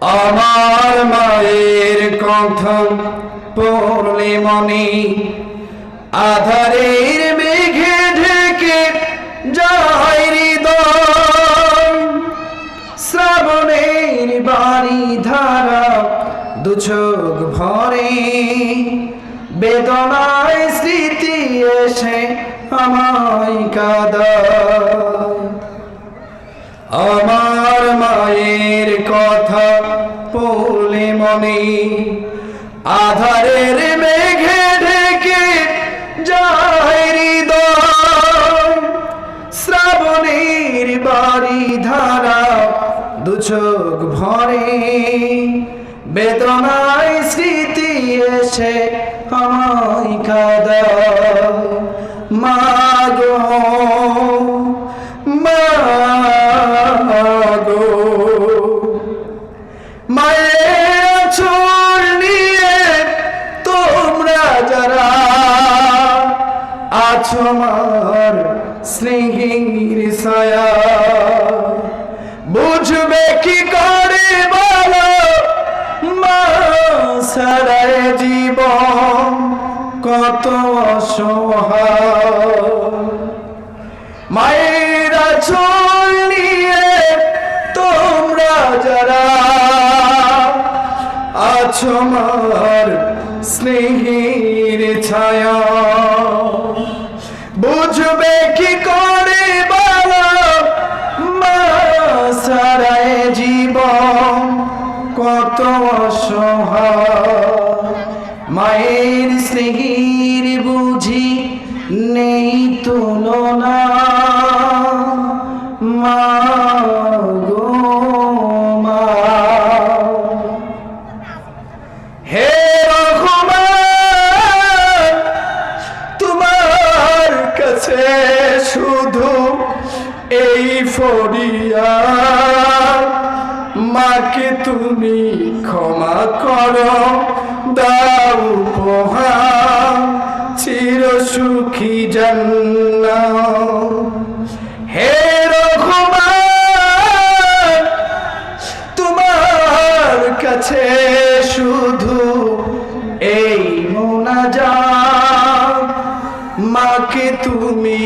আমার মায়ের কথা পড়লে মনে আধারের মেঘে ঢেকে যায় হৃদয়। শ্রাবণের বাড়ি ধারা দু চোখ ভরে, বেদনায় স্মৃতি এসে আমায় কাদায় মনে আধারের মেঘে ঢেকে হৃদয়। শ্রাবণের বাড়ি ধারা দু চোখ ভরে। বেদনায় স্মৃতি এসে আমায় মাগো মাগো আছো মার স্নেহির ছায়া। বুঝবে কি করে বলো? মা সারায় জীবন কত মায়েরা চল নিয়ে তোমরা যারা আছো মার স্নেহের ছায়া। বুঝবে কি করে বলো? সারায় জীবন কত অসহায়। মায়ের স্নেহীর বুঝি নেই তুলনা। মা ফরিয়া। মাকে তুমি ক্ষমা করো, দাও উপহার, চির সুখী জন্না হে রঘুমান তোমার কাছে শুধু এই মোনাজাত। মাকে তুমি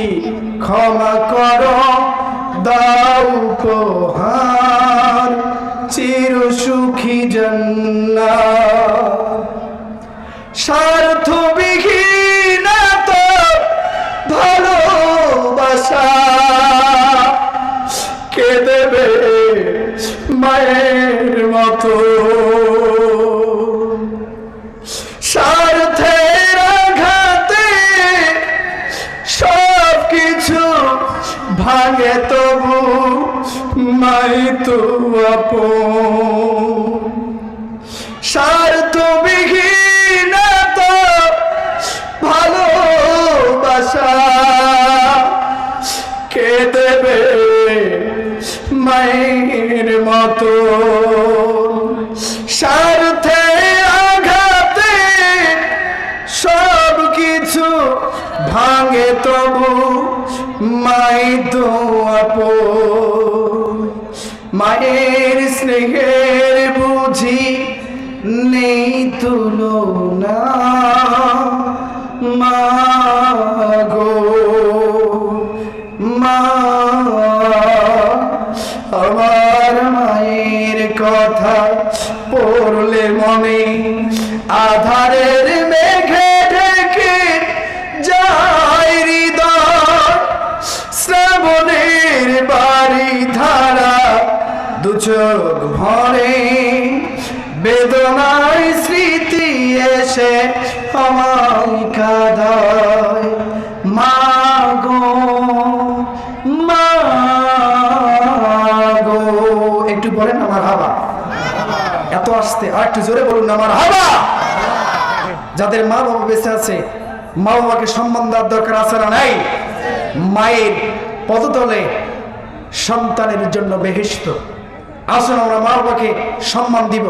ক্ষমা করো দাও উপহার চির সুখী জন্না স্বার্থ বিহীন তো ভালোবাসা। কে দেবে মায়ের মতো? স্বার্থের আঘাতে সব কিছু ভাঙে তবু মাই তো আপন। স্বার্থ বিহীন তো ভালোবাসা, কে দেবে মায়ের মতো? স্বার্থে আঘাতে সব কিছু ভাঙে তবু মাই তো মায়ের স্নেহের বুঝি নেই তুলনা। মা গো, মা, আমার মায়ের কথা পড়লে মনে আধারের চোখ ভরে বেদনায় স্মৃতি এসে আমায় কাদায়। মা গো মা গো। একটু বলেন আমার হাবা। এত আসতে, আর একটু জোরে বলুন আমার হাবা। যাদের মা বাবা বেঁচে আছে, মা বাবাকে সম্মান দেওয়ার দরকার আছে না নাই? মায়ের পদতলে সন্তানের জন্য বেহিস্ত আসুন আমরা মা বাবাকে সম্মান দিব।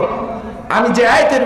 আমি যে আয়তের